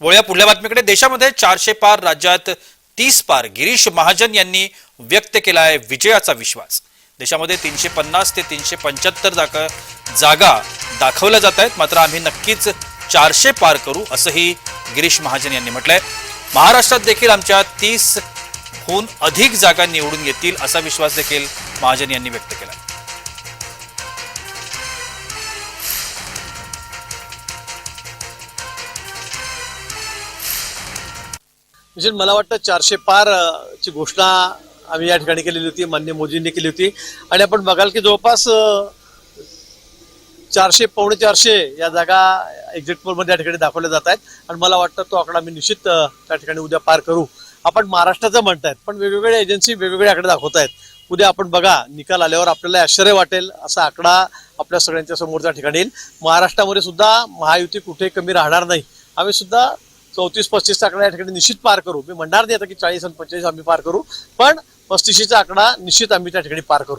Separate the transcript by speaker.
Speaker 1: वळूया पुढल्या बातमीकडे. देशामध्ये चारशे पार राज्यात तीस पार गिरीश महाजन यांनी व्यक्त केला आहे विजयाचा विश्वास. देशामध्ये तीनशे पन्नास ते तीनशे पंच्याहत्तर जागा जागा दाखवल्या जात आहेत. मात्र आम्ही नक्कीच चारशे पार करू असंही गिरीश महाजन यांनी म्हटलंय. महाराष्ट्रात देखील आमच्या तीस हून अधिक जागा निवडून येतील असा विश्वास देखील महाजन यांनी व्यक्त केला
Speaker 2: म्हणजे मला वाटतं चारशे पार ची घोषणा आम्ही या ठिकाणी केलेली होती मान्य मोदींनी केली होती. आणि आपण बघाल की जवळपास चारशे पावणे चारशे या जागा एक्झिट पोलमध्ये या ठिकाणी दाखवल्या जात आहेत. आणि मला वाटतं तो आकडा मी निश्चित त्या ठिकाणी उद्या पार करू. आपण महाराष्ट्राचं म्हणतायत पण वेगवेगळ्या एजन्सी वेगवेगळे आकडे दाखवत आहेत उद्या आपण बघा निकाल आल्यावर आपल्याला आश्चर्य वाटेल असा आकडा आपल्या सगळ्यांच्या समोरच्या ठिकाणी येईल. महाराष्ट्रामध्ये सुद्धा महायुती कुठे कमी राहणार नाही. आम्ही सुद्धा चौतीस पस्तीसचा आकडा या ठिकाणी निश्चित पार करू. मी म्हणणार नाही आता की चाळीस आणि पंचेचाळीस आम्ही पार करू पण पस्तीशीचा आकडा निश्चित आम्ही त्या ठिकाणी पार करू.